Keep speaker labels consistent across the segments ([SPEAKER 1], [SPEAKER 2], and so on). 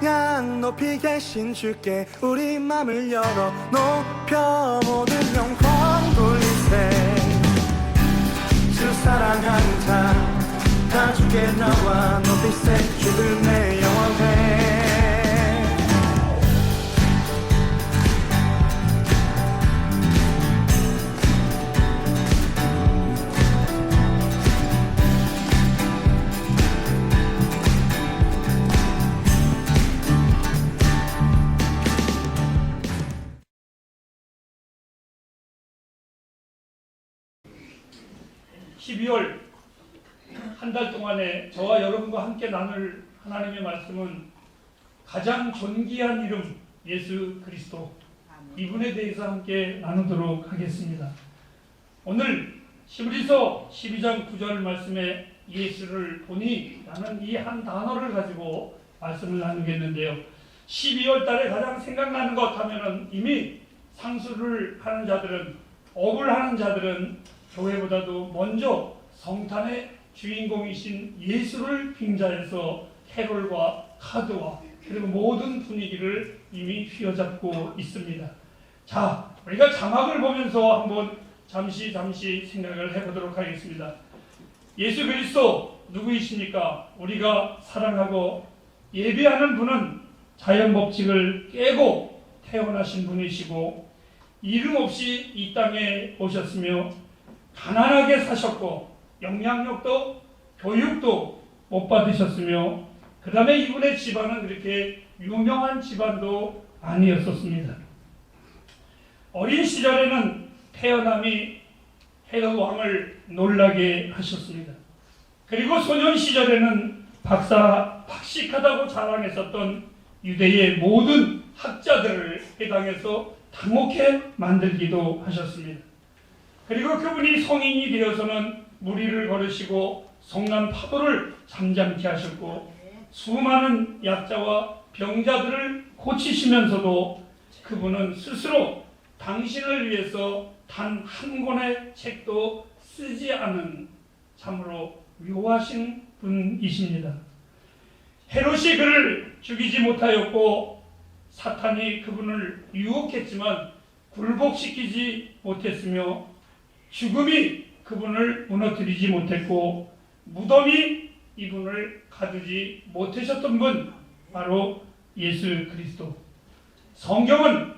[SPEAKER 1] 찬양 높이 계신 주께 우리 맘을 열어 높여 모든 영광 돌리세. 주 사랑하는 자다 주께 나와 높이세 주를 내 영원해
[SPEAKER 2] 12월 한 달 동안에 저와 여러분과 함께 나눌 하나님의 말씀은 가장 존귀한 이름 예수 그리스도 이분에 대해서 함께 나누도록 하겠습니다. 오늘 시브리서 12장 9절 말씀에 예수를 보니 라는 이 한 단어를 가지고 말씀을 나누겠는데요. 12월 달에 가장 생각나는 것 하면은 이미 상수를 하는 자들은 업을 하는 자들은 교회보다도 먼저 성탄의 주인공이신 예수를 빙자해서 캐롤과 카드와 그리고 모든 분위기를 이미 휘어잡고 있습니다. 자, 우리가 자막을 보면서 한번 잠시 잠시 생각을 해보도록 하겠습니다. 예수 그리스도 누구이십니까? 우리가 사랑하고 예배하는 분은 자연 법칙을 깨고 태어나신 분이시고 이름 없이 이 땅에 오셨으며 가난하게 사셨고 영향력도 교육도 못 받으셨으며 그 다음에 이분의 집안은 그렇게 유명한 집안도 아니었었습니다. 어린 시절에는 태어남이 헤롯 왕을 놀라게 하셨습니다. 그리고 소년 시절에는 박사 박식하다고 자랑했었던 유대의 모든 학자들을 해당해서 당혹해 만들기도 하셨습니다. 그리고 그분이 성인이 되어서는 무리를 걸으시고 성난 파도를 잠잠케 하셨고 수많은 약자와 병자들을 고치시면서도 그분은 스스로 당신을 위해서 단 한 권의 책도 쓰지 않은 참으로 묘하신 분이십니다. 헤롯이 그를 죽이지 못하였고 사탄이 그분을 유혹했지만 굴복시키지 못했으며 죽음이 그분을 무너뜨리지 못했고 무덤이 이분을 가두지 못하셨던 분 바로 예수 그리스도. 성경은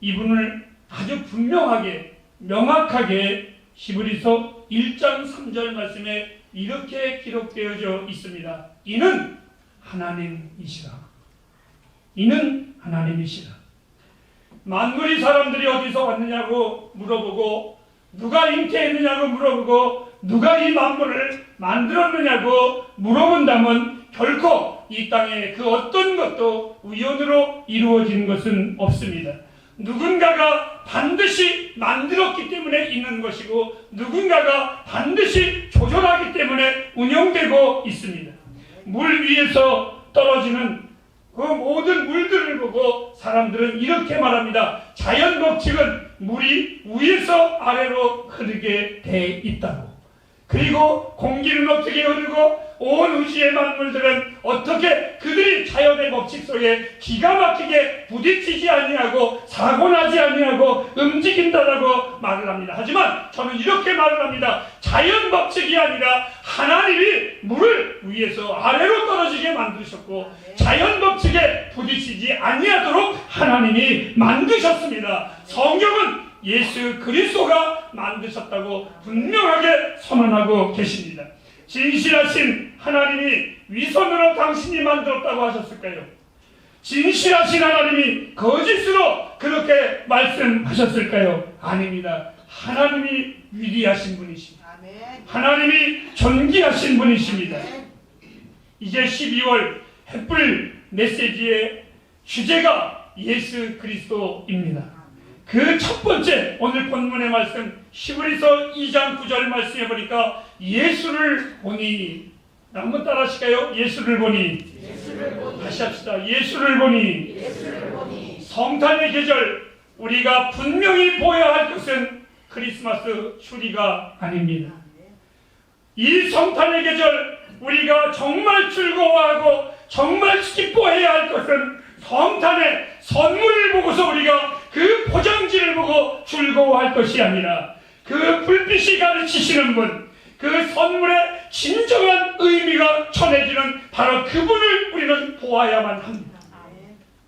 [SPEAKER 2] 이분을 아주 분명하게 명확하게 히브리서 1장 3절 말씀에 이렇게 기록되어져 있습니다. 이는 하나님이시라. 이는 하나님이시라. 만물이 사람들이 어디서 왔느냐고 물어보고 누가 잉태했느냐고 물어보고 누가 이 만물을 만들었느냐고 물어본다면 결코 이 땅에 그 어떤 것도 우연으로 이루어진 것은 없습니다. 누군가가 반드시 만들었기 때문에 있는 것이고 누군가가 반드시 조절하기 때문에 운영되고 있습니다. 물 위에서 떨어지는 그 모든 물들을 보고 사람들은 이렇게 말합니다. 자연 법칙은 물이 위에서 아래로 흐르게 돼 있다고. 그리고 공기는 어떻게 흐르고 온 우주의 만물들은 어떻게 그들이 자연의 법칙 속에 기가 막히게 부딪히지 아니하고 사고 나지 아니하고 움직인다라고 말을 합니다. 하지만 저는 이렇게 말을 합니다. 자연 법칙이 아니라 하나님이 물을 위에서 아래로 떨어지게 만드셨고 자연 법칙에 부딪히지 아니하도록 하나님이 만드셨습니다. 성경은 예수 그리스도가 만드셨다고 분명하게 선언하고 계십니다. 진실하신 하나님이 위선으로 당신이 만들었다고 하셨을까요? 진실하신 하나님이 거짓으로 그렇게 말씀하셨을까요? 아닙니다. 하나님이 위대하신 분이십니다. 하나님이 존귀하신 분이십니다. 이제 12월 햇불 메시지의 주제가 예수 그리스도입니다. 그 첫 번째 오늘 본문의 말씀 시브리서 2장 9절 말씀해 보니까 예수를 보니 한번 따라 하실까요? 예수를 보니 다시 합시다. 예수를 보니 성탄의 계절 우리가 분명히 보여야 할 것은 크리스마스 추리가 아닙니다. 이 성탄의 계절 우리가 정말 즐거워하고 정말 기뻐해야 할 것은 성탄의 선물을 보고서 우리가 그 포장지를 보고 즐거워할 것이 아니라 그 불빛이 가르치시는 분, 그 선물의 진정한 의미가 전해지는 바로 그분을 우리는 보아야만 합니다.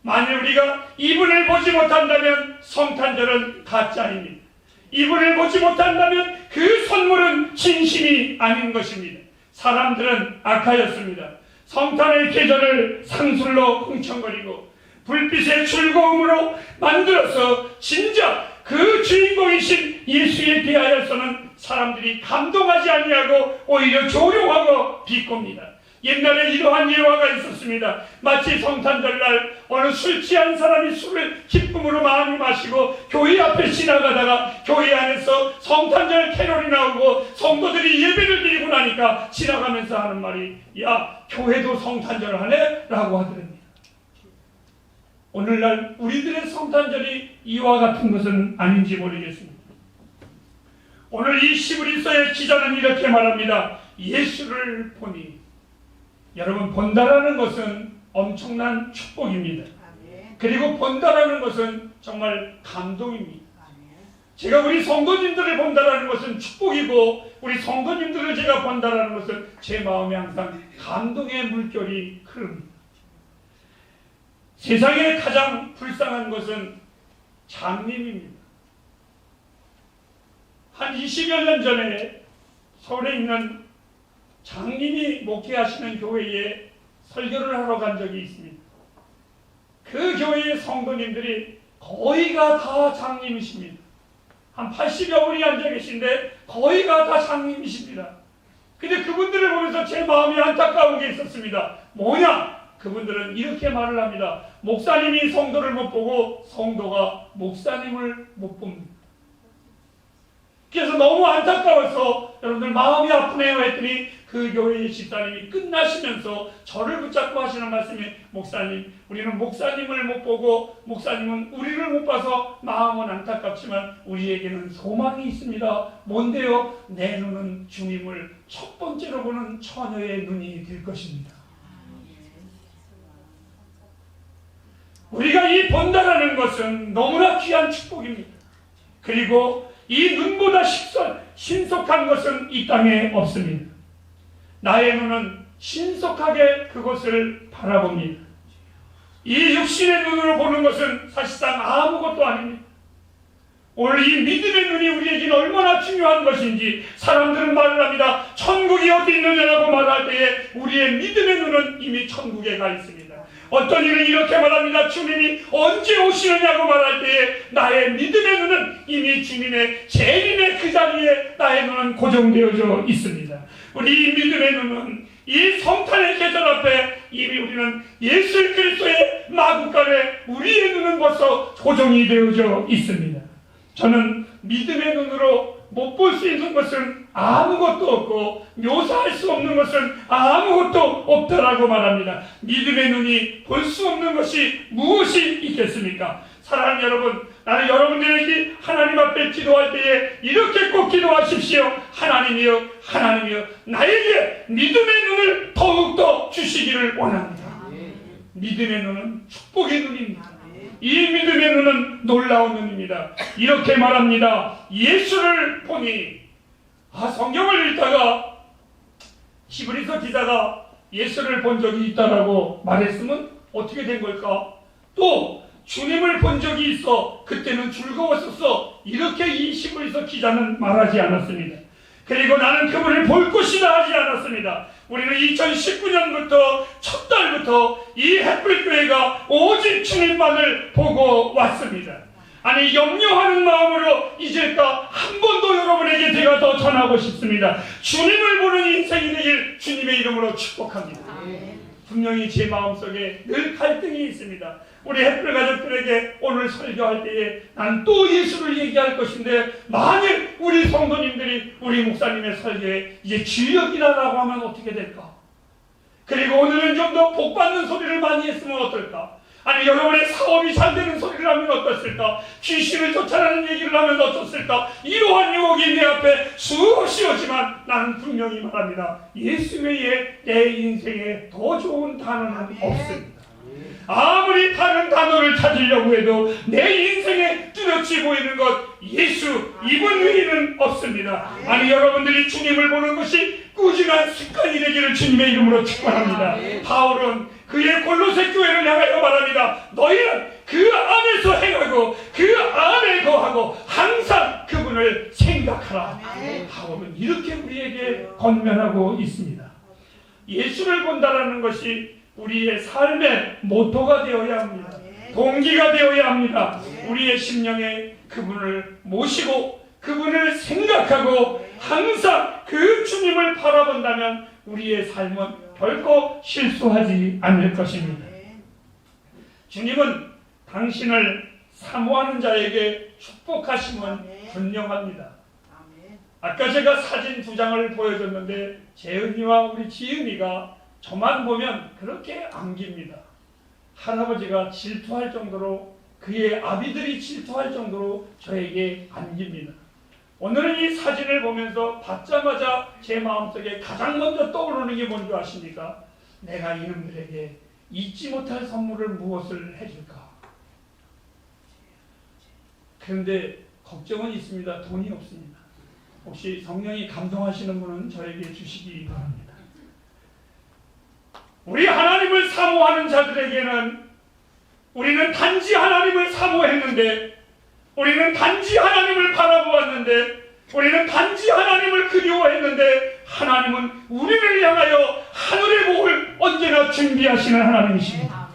[SPEAKER 2] 만일 우리가 이분을 보지 못한다면 성탄절은 가짜입니다. 이분을 보지 못한다면 그 선물은 진심이 아닌 것입니다. 사람들은 악하였습니다. 성탄의 계절을 상술로 흥청거리고 불빛의 즐거움으로 만들어서 진짜 그 주인공이신 예수에 대하여서는 사람들이 감동하지 아니하고 오히려 조롱하고 비꼽니다. 옛날에 이러한 예화가 있었습니다. 마치 성탄절날 어느 술 취한 사람이 술을 기쁨으로 많이 마시고 교회 앞에 지나가다가 교회 안에서 성탄절 캐롤이 나오고 성도들이 예배를 드리고 나니까 지나가면서 하는 말이 야 교회도 성탄절 하네? 라고 하더랍니다. 오늘날 우리들의 성탄절이 이와 같은 것은 아닌지 모르겠습니다. 오늘 이 시브리서의 기자는 이렇게 말합니다. 예수를 보니 여러분 본다라는 것은 엄청난 축복입니다. 그리고 본다라는 것은 정말 감동입니다. 제가 우리 성도님들을 본다라는 것은 축복이고 우리 성도님들을 제가 본다라는 것은 제 마음에 항상 감동의 물결이 흐릅니다. 세상에 가장 불쌍한 것은 장님입니다. 한 20여 년 전에 서울에 있는 장님이 목회하시는 교회에 설교를 하러 간 적이 있습니다. 그 교회의 성도님들이 거의가 다 장님이십니다. 한 80여 분이 앉아 계신데 거의가 다 장님이십니다. 근데 그분들을 보면서 제 마음이 안타까운 게 있었습니다. 뭐냐? 그분들은 이렇게 말을 합니다. 목사님이 성도를 못 보고 성도가 목사님을 못 봅니다. 그래서 너무 안타까워서 여러분들 마음이 아프네요 했더니 그 교회의 집사님이 끝나시면서 저를 붙잡고 하시는 말씀이 목사님 우리는 목사님을 못 보고 목사님은 우리를 못 봐서 마음은 안타깝지만 우리에게는 소망이 있습니다. 뭔데요? 내 눈은 주님을 첫 번째로 보는 처녀의 눈이 될 것입니다. 우리가 이 본다라는 것은 너무나 귀한 축복입니다. 그리고 이 눈보다 식선, 신속한 것은 이 땅에 없습니다. 나의 눈은 신속하게 그것을 바라봅니다. 이 육신의 눈으로 보는 것은 사실상 아무것도 아닙니다. 오늘 이 믿음의 눈이 우리에게는 얼마나 중요한 것인지 사람들은 말을 합니다. 천국이 어디 있느냐라고 말할 때에 우리의 믿음의 눈은 이미 천국에 가 있습니다. 어떤 이는 이렇게 말합니다. 주님이 언제 오시느냐고 말할 때에 나의 믿음의 눈은 이미 주님의 재림의 그 자리에 나의 눈은 고정되어져 있습니다. 우리 이 믿음의 눈은 이 성탄의 계절 앞에 이미 우리는 예수 그리스도의 마구간에 우리의 눈은 벌써 고정이 되어져 있습니다. 저는 믿음의 눈으로 못 볼 수 있는 것은 아무것도 없고 묘사할 수 없는 것은 아무것도 없다라고 말합니다. 믿음의 눈이 볼 수 없는 것이 무엇이 있겠습니까? 사랑하는 여러분, 나는 여러분들에게 하나님 앞에 기도할 때에 이렇게 꼭 기도하십시오. 하나님이여, 하나님이여, 나에게 믿음의 눈을 더욱더 주시기를 원합니다. 믿음의 눈은 축복의 눈입니다. 이 믿음의 눈은 놀라운 눈입니다. 이렇게 말합니다. 예수를 보니 아 성경을 읽다가 히브리서 기자가 예수를 본 적이 있다라고 말했으면 어떻게 된 걸까? 또 주님을 본 적이 있어 그때는 즐거웠었어 이렇게 이 히브리서 기자는 말하지 않았습니다. 그리고 나는 그분을 볼 것이다 하지 않았습니다. 우리는 2019년부터 첫 달부터 이 햇불교회가 오직 주님만을 보고 왔습니다. 아니 염려하는 마음으로 이제까 한번더 여러분에게 제가 더 전하고 싶습니다. 주님을 보는 인생이 되길 주님의 이름으로 축복합니다. 분명히 제 마음속에 늘 갈등이 있습니다. 우리 햇불 가족들에게 오늘 설교할 때에 난 또 예수를 얘기할 것인데 만일 우리 성도님들이 우리 목사님의 설교에 이제 진력이라고 하면 어떻게 될까? 그리고 오늘은 좀 더 복받는 소리를 많이 했으면 어떨까? 아니 여러분의 사업이 잘 되는 소리를 하면 어떻을까? 귀신을 쫓아내는 얘기를 하면 어떻을까? 이러한 유혹이 내 앞에 수없이 오지만 나는 분명히 말합니다. 예수 외에 내 인생에 더 좋은 단어는 없습니다. 아무리 다른 단어를 찾으려고 해도 내 인생에 뚜렷이 보이는 것 예수 이분 외에는 없습니다. 아니 여러분들이 주님을 보는 것이 꾸준한 습관이 되기를 주님의 이름으로 축원합니다. 바울은 그의 골로새 교회를 향하여 말합니다. 너희는 그 안에서 행하고 그 안에 거하고 항상 그분을 생각하라. 바울은 이렇게 우리에게 건면하고 있습니다. 예수를 본다라는 것이 우리의 삶의 모토가 되어야 합니다. 동기가 되어야 합니다. 우리의 심령에 그분을 모시고 그분을 생각하고 항상 그 주님을 바라본다면 우리의 삶은 결코 실수하지 않을 것입니다. 주님은 당신을 사모하는 자에게 축복하심은 분명합니다. 아까 제가 사진 두 장을 보여줬는데 재은이와 우리 지은이가 저만 보면 그렇게 안깁니다. 할아버지가 질투할 정도로 그의 아비들이 질투할 정도로 저에게 안깁니다. 오늘은 이 사진을 보면서 받자마자 제 마음속에 가장 먼저 떠오르는 게 뭔지 아십니까? 내가 이놈들에게 잊지 못할 선물을 무엇을 해줄까? 그런데 걱정은 있습니다. 돈이 없습니다. 혹시 성령이 감동하시는 분은 저에게 주시기 바랍니다. 우리 하나님을 사모하는 자들에게는 우리는 단지 하나님을 사모했는데 우리는 단지 하나님을 바라보았는데 우리는 단지 하나님을 그리워했는데 하나님은 우리를 향하여 하늘의 복을 언제나 준비하시는 하나님이십니다.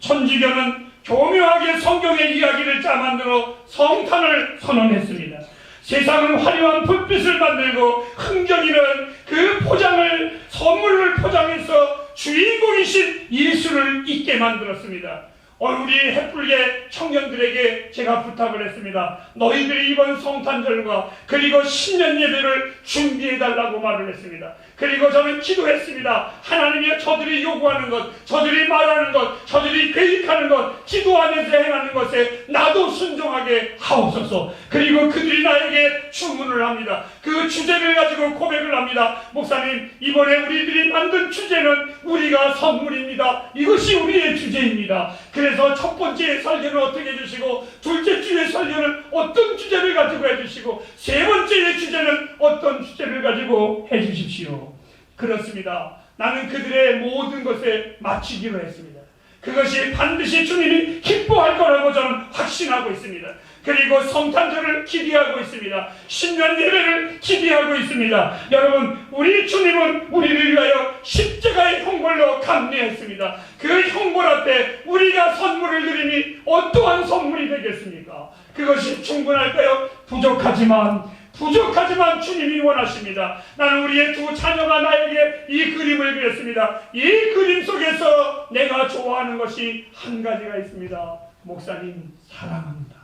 [SPEAKER 2] 천주교는 교묘하게 성경의 이야기를 짜만들어 성탄을 선언했습니다. 세상은 화려한 불빛을 만들고 흥정이는 그 포장을 선물을 포장해서 주인공이신 예수를 잊게 만들었습니다. 어, 우리 햇불계 청년들에게 제가 부탁을 했습니다. 너희들이 이번 성탄절과 그리고 신년 예배를 준비해 달라고 말을 했습니다. 그리고 저는 기도했습니다. 하나님이 저들이 요구하는 것, 저들이 말하는 것, 저들이 계획하는 것, 기도하면서 행하는 것에 나도 순종하게 하옵소서. 그리고 그들이 나에게 주문을 합니다. 그 주제를 가지고 고백을 합니다. 목사님, 이번에 우리들이 만든 주제는 우리가 선물입니다. 이것이 우리의 주제입니다. 그래서 첫 번째 설교는 어떻게 해주시고, 둘째 주의 설교는 어떤 주제를 가지고 해주시고, 세 번째의 주제는 어떤 주제를 가지고 해주십시오. 그렇습니다. 나는 그들의 모든 것에 맞추기로 했습니다. 그것이 반드시 주님이 기뻐할 거라고 저는 확신하고 있습니다. 그리고 성탄절을 기대하고 있습니다. 신년 예배를 기대하고 있습니다. 여러분, 우리 주님은 우리를 위하여 십자가의 형벌로 감내했습니다. 그 형벌 앞에 우리가 선물을 드리니 어떠한 선물이 되겠습니까? 그것이 충분할까요? 부족하지만 부족하지만 주님이 원하십니다. 나는 우리의 두 자녀가 나에게 이 그림을 그렸습니다. 이 그림 속에서 내가 좋아하는 것이 한 가지가 있습니다. 목사님 사랑합니다.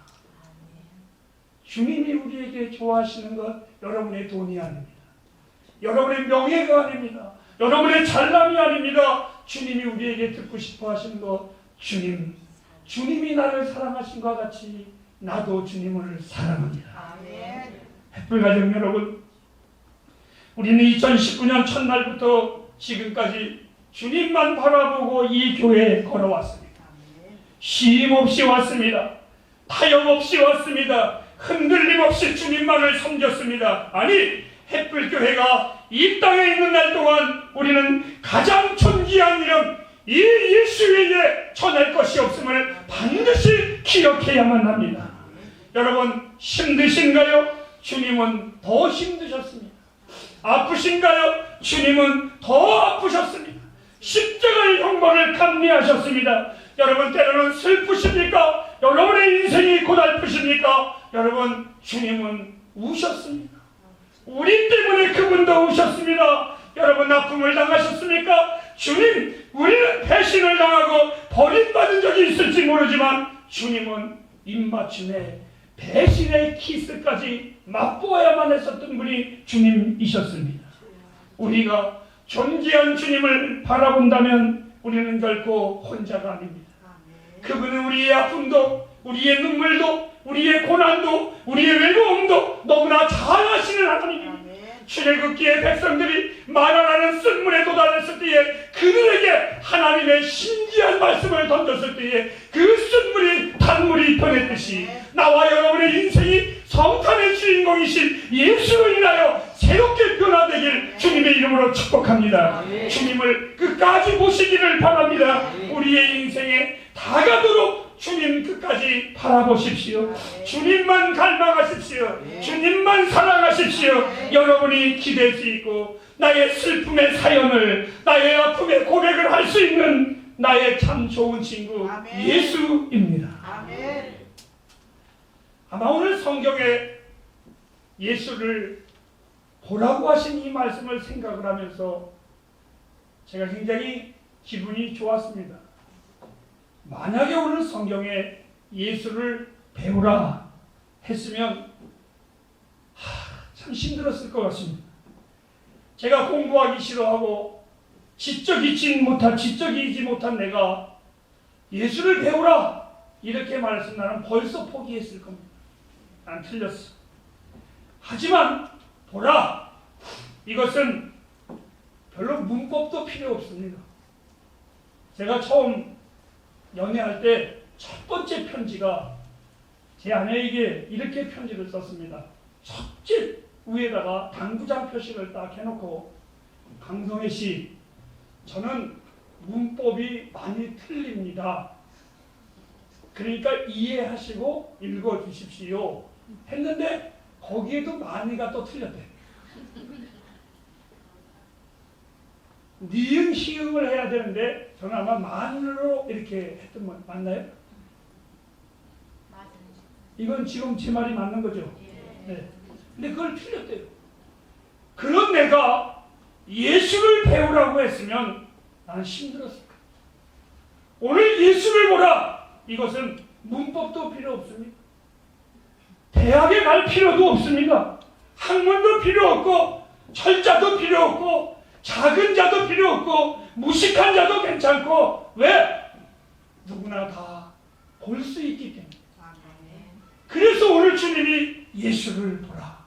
[SPEAKER 2] 주님이 우리에게 좋아하시는 것 여러분의 돈이 아닙니다. 여러분의 명예가 아닙니다. 여러분의 잘남이 아닙니다. 주님이 우리에게 듣고 싶어 하시는 것 주님 주님이 나를 사랑하신 것 같이 나도 주님을 사랑합니다. 햇 불 가정 여러분, 우리는 2019년 첫날부터 지금까지 주님만 바라보고 이 교회에 걸어왔습니다. 쉼 없이 왔습니다. 타협 없이 왔습니다. 흔들림 없이 주님만을 섬겼습니다. 아니, 햇불 교회가 이 땅에 있는 날 동안 우리는 가장 존귀한 이름, 이 예수에게 전할 것이 없음을 반드시 기억해야만 합니다. 여러분, 힘드신가요? 주님은 더 힘드셨습니다. 아프신가요? 주님은 더 아프셨습니다. 십자가의 형벌을 감내하셨습니다. 여러분 때로는 슬프십니까? 여러분의 인생이 고달프십니까? 여러분 주님은 우셨습니다. 우리 때문에 그분도 우셨습니다. 여러분 아픔을 당하셨습니까? 주님 우리는 배신을 당하고 버림받은 적이 있을지 모르지만 주님은 입맞춤에 배신의 키스까지 맛보아야만 했었던 분이 주님이셨습니다. 우리가 존귀한 주님을 바라본다면 우리는 결코 혼자가 아닙니다. 그분은 우리의 아픔도 우리의 눈물도 우리의 고난도 우리의 외로움도 너무나 잘 아시는 하나님입니다. 출애굽기의 백성들이 마라라는 쓴물에 도달했을 때에 그들에게 하나님의 신기한 말씀을 던졌을 때에 그 쓴물이 단물이 변했듯이 나와 인생이 주인공이신 예수로 인하여 새롭게 변화되길 주님의 이름으로 축복합니다. 주님을 끝까지 모시기를 바랍니다. 우리의 인생에 다가도록 주님 끝까지 바라보십시오. 주님만 갈망하십시오. 주님만 사랑하십시오. 여러분이 기댈 수 있고 나의 슬픔의 사연을 나의 아픔의 고백을 할 수 있는 나의 참 좋은 친구. 예수입니다. 아마 오늘 성경에 예수를 보라고 하신 이 말씀을 생각을 하면서 제가 굉장히 기분이 좋았습니다. 만약에 오늘 성경에 예수를 배우라 했으면 하, 참 힘들었을 것 같습니다. 제가 공부하기 싫어하고 지적이지 못한 지적이지 못한 내가 예수를 배우라 이렇게 말했으면 나는 벌써 포기했을 겁니다. 난 틀렸어. 하지만 보라 이것은 별로 문법도 필요 없습니다. 제가 처음 연애할 때 첫 번째 편지가 제 아내에게 이렇게 편지를 썼습니다. 첫째 위에다가 당구장 표시를 딱 해놓고 강성혜 씨 저는 문법이 많이 틀립니다. 그러니까 이해하시고 읽어주십시오. 했는데 거기에도 많이가 또 틀렸대. 니은 희응을 해야 되는데 저는 아마 만으로 이렇게 했던 거 맞나요? 이건 지금 제 말이 맞는 거죠? 네. 근데 그걸 틀렸대요. 그런 내가 예수를 배우라고 했으면 나는 힘들었을 거야. 오늘 예수를 보라. 이것은 문법도 필요 없습니다. 대학에 갈 필요도 없습니다. 학문도 필요 없고 철자도 필요 없고 작은 자도 필요 없고 무식한 자도 괜찮고 왜? 누구나 다 볼 수 있기 때문에. 그래서 오늘 주님이 예수를 보라.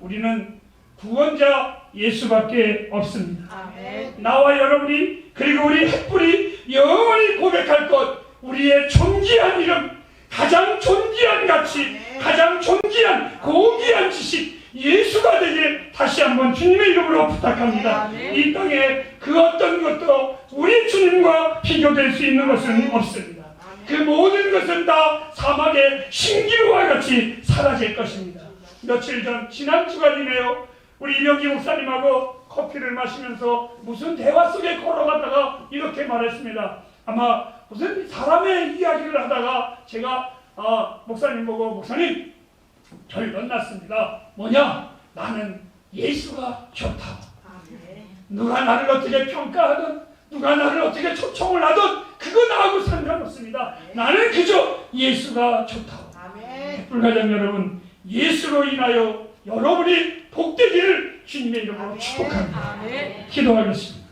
[SPEAKER 2] 우리는 구원자 예수밖에 없습니다.
[SPEAKER 3] 아멘.
[SPEAKER 2] 나와 여러분이 그리고 우리 햇불이 영원히 고백할 것 우리의 존귀한 이름 가장 존귀한 가치 가장 존귀한 고귀한 지식 예수가 되길 다시 한번 주님의 이름으로 부탁합니다. 이 땅에 그 어떤 것도 우리 주님과 비교될 수 있는 것은 없습니다. 그 모든 것은 다 사막의 신기루와 같이 사라질 것입니다. 며칠 전 지난 주간이네요. 우리 이명기 목사님하고 커피를 마시면서 무슨 대화 속에 걸어가다가 이렇게 말했습니다. 아마 무슨 사람의 이야기를 하다가 제가 아, 목사님 보고 목사님 결론 났습니다. 뭐냐? 나는 예수가 좋다.
[SPEAKER 3] 아멘.
[SPEAKER 2] 누가 나를 어떻게 평가하든 누가 나를 어떻게 초청을 하든 그거 나하고 상관없습니다. 나는 그저 예수가 좋다.
[SPEAKER 3] 아멘.
[SPEAKER 2] 불가정 여러분 예수로 인하여 여러분이 복되기를 주님의 이름으로 축복합니다.
[SPEAKER 3] 아멘.
[SPEAKER 2] 기도하겠습니다.